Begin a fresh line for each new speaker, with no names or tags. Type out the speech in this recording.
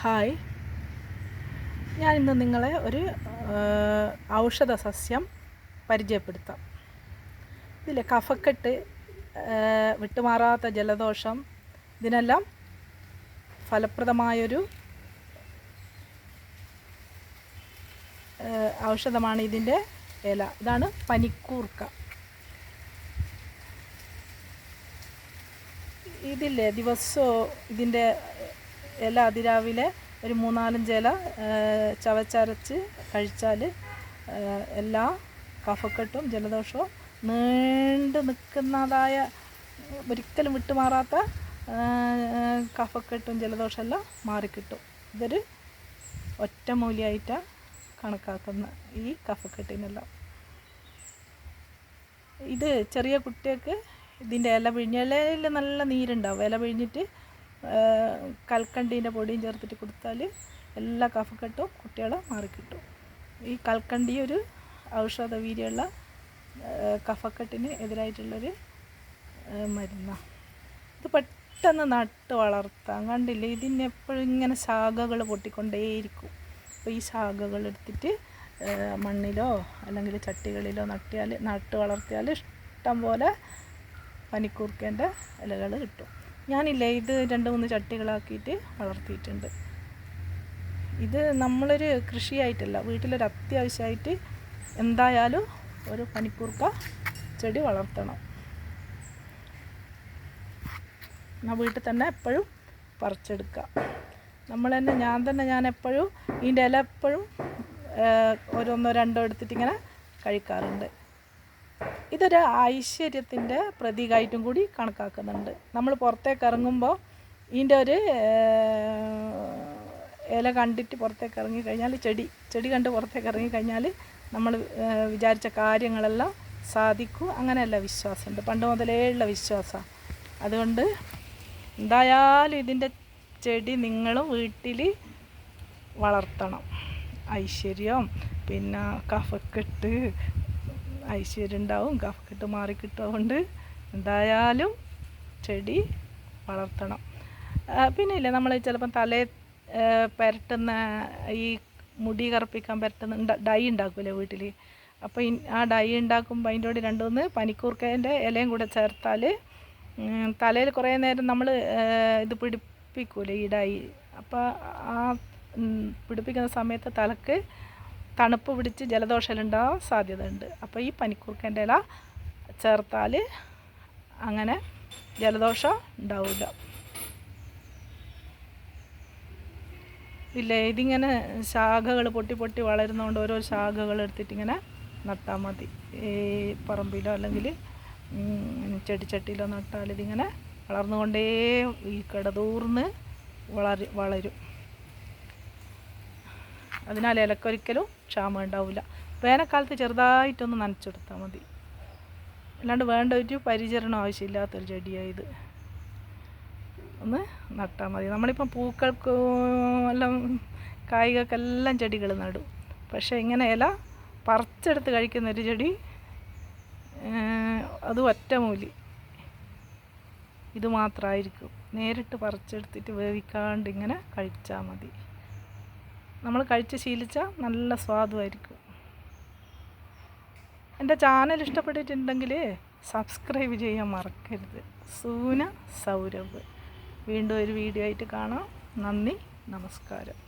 Hi. ഞാൻ ഇന്ന് നിങ്ങളെ ഒരു ഔഷധ സസ്യം പരിചയപ്പെടുത്താം. ഇതിലെ കഫക്കെട്ട് വിട്ടുമാറാത്ത ജലദോഷം ഇതിനെല്ലാം ഫലപ്രദമായൊരു ഔഷധമാണ് ഇതിന്റെ ഇല. ഇതാണ് പനിക്കൂർക്ക. ഇതില്ലേ ദിവസവും ഇതിന്റെ ഇല അതിരാവിലെ ഒരു മൂന്നാലഞ്ച് ഇല ചവച്ചരച്ച് കഴിച്ചാൽ എല്ലാ കഫക്കെട്ടും ജലദോഷവും നീണ്ടു നിൽക്കുന്നതായ ഒരിക്കലും വിട്ടുമാറാത്ത കഫക്കെട്ടും ജലദോഷം എല്ലാം മാറിക്കിട്ടും. ഇതൊരു ഒറ്റമൂലിയായിട്ടാണ് കണക്കാക്കുന്ന ഈ കഫക്കെട്ടിനെല്ലാം. ഇത് ചെറിയ കുട്ടികൾക്ക് ഇതിന്റെ ഇല പിഴിഞ്ഞ ഇലയിൽ നല്ല നീരുണ്ടാവും. ഇല പിഴിഞ്ഞിട്ട് കൽക്കണ്ടീന്റെ പൊടിയും ചേർത്തിട്ട് കൊടുത്താൽ എല്ലാ കഫക്കെട്ടും കുട്ടികളെ മാറിക്കിട്ടും. ഈ കൽക്കണ്ടി ഒരു ഔഷധ വീര്യമുള്ള കഫക്കെട്ടിന് എതിരായിട്ടുള്ളൊരു മരുന്നാണ് ഇത് പെട്ടെന്ന് നട്ട് വളർത്താം. കണ്ടില്ല? ഇതിന് എപ്പോഴും ഇങ്ങനെ ശാഖകൾ പൊട്ടിക്കൊണ്ടേയിരിക്കും. അപ്പോൾ ഈ ശാഖകൾ എടുത്തിട്ട് മണ്ണിലോ അല്ലെങ്കിൽ ചട്ടികളിലോ നട്ടിയാൽ നട്ട് വളർത്തിയാൽ ഇഷ്ടം പോലെ പനിക്കൂർക്കേന്റെ ഇലകൾ കിട്ടും. ഞാനില്ലേ ഇത് രണ്ട് മൂന്ന് ചട്ടികളാക്കിയിട്ട് വളർത്തിയിട്ടുണ്ട്. ഇത് നമ്മളൊരു കൃഷിയായിട്ടല്ല വീട്ടിലൊരു അത്യാവശ്യമായിട്ട് എന്തായാലും ഒരു പനിക്കൂർക്ക ചെടി വളർത്തണം. എന്നാൽ വീട്ടിൽ തന്നെ എപ്പോഴും പറിച്ചെടുക്കുക. നമ്മൾ തന്നെ ഞാൻ തന്നെ ഞാൻ എപ്പോഴും ഇതിന്റെ ഇല എപ്പോഴും ഓരോന്നോ രണ്ടോ എടുത്തിട്ട് ഇങ്ങനെ കഴിക്കാറുണ്ട്. ഇതൊരു ഐശ്വര്യത്തിന്റെ പ്രതീകമായിട്ടും കൂടി കണക്കാക്കുന്നുണ്ട്. നമ്മൾ പുറത്തേക്ക് ഇറങ്ങുമ്പോൾ ഇതിന്റെ ഒരു ഇല കണ്ടിട്ട് പുറത്തേക്ക് ഇറങ്ങി കഴിഞ്ഞാൽ ചെടി ചെടി കണ്ട് പുറത്തേക്ക് ഇറങ്ങി കഴിഞ്ഞാൽ നമ്മൾ വിചാരിച്ച കാര്യങ്ങളെല്ലാം സാധിക്കും. അങ്ങനെയല്ല വിശ്വാസമുണ്ട്. പണ്ട് മുതലേ ഉള്ള വിശ്വാസമാണ് അതുകൊണ്ട് എന്തായാലും ഇതിന്റെ ചെടി നിങ്ങളും വീട്ടിൽ വളർത്തണം. ഐശ്വര്യം. പിന്നെ കഫക്കെട്ട് ഐശ്വര്യം ഉണ്ടാവും കഫക്കെട്ട് മാറിക്കിട്ടുകൊണ്ട് എന്തായാലും ചെടി വളർത്തണം. പിന്നെ ഇല്ലേ നമ്മൾ ചിലപ്പം തലേ പരട്ടുന്ന ഈ മുടി കറുപ്പിക്കാൻ പരട്ടുന്ന ഡൈ ഉണ്ടാക്കില്ലേ വീട്ടിൽ അപ്പോൾ ആ ഡൈ ഉണ്ടാക്കുമ്പോൾ അതിന്റെ കൂടെ രണ്ടുമൂന്ന് പനിക്കൂർക്കേന്റെ ഇലയും കൂടെ ചേർത്താൽ തലയിൽ കുറേ നേരം നമ്മൾ ഇത് പിടിപ്പിക്കൂലേ ഈ ഡൈ? അപ്പോൾ ആ പിടിപ്പിക്കുന്ന സമയത്ത് തലക്ക് തണുപ്പ് പിടിച്ച് ജലദോഷം ഉണ്ടാവാൻ സാധ്യതയുണ്ട്. അപ്പോൾ ഈ പനിക്കൂർക്കേന്റെ ഇല ചേർത്താൽ അങ്ങനെ ജലദോഷം ഉണ്ടാവില്ല ഇല്ല? ഇതിങ്ങനെ ശാഖകൾ പൊട്ടി പൊട്ടി വളരുന്നതുകൊണ്ട് ഓരോ ശാഖകൾ എടുത്തിട്ട് ഇങ്ങനെ നട്ടാൽ മതി. ഈ പറമ്പിലോ അല്ലെങ്കിൽ ചെടിച്ചട്ടിയിലോ നട്ടാൽ ഇതിങ്ങനെ വളർന്നുകൊണ്ടേ ഈ കിടതൂർന്ന് വളരും വളരും. അതിനാൽ ഇലക്കൊരിക്കലും ക്ഷാമം ഉണ്ടാവില്ല. വേനൽക്കാലത്ത് ചെറുതായിട്ടൊന്ന് നനച്ചെടുത്താൽ മതി. അല്ലാണ്ട് വേണ്ട ഒരു പരിചരണം ആവശ്യമില്ലാത്തൊരു ചെടിയാണ് ഇത്. ഒന്ന് നട്ടാൽ മതി. നമ്മളിപ്പം പൂക്കൾക്ക് എല്ലാം കായികക്കെല്ലാം ചെടികൾ നടും. പക്ഷേ ഇങ്ങനെ ഇല പറിച്ചെടുത്ത് കഴിക്കുന്ന ഒരു ചെടി അത് ഒറ്റമൂലി ഇത് മാത്രമായിരിക്കും. നേരിട്ട് പറിച്ചെടുത്തിട്ട് വേവിക്കാണ്ട് ഇങ്ങനെ കഴിച്ചാൽ മതി. നമ്മൾ കഴിച്ച് ശീലിച്ചാൽ നല്ല സ്വാദുമായിരിക്കും എന്റെ ചാനൽ ഇഷ്ടപ്പെട്ടിട്ടുണ്ടെങ്കിൽ സബ്സ്ക്രൈബ് ചെയ്യാൻ മറക്കരുത്. സൂന സൗരഭ്. വീണ്ടും ഒരു വീഡിയോ ആയിട്ട് കാണാം. നന്ദി നമസ്കാരം.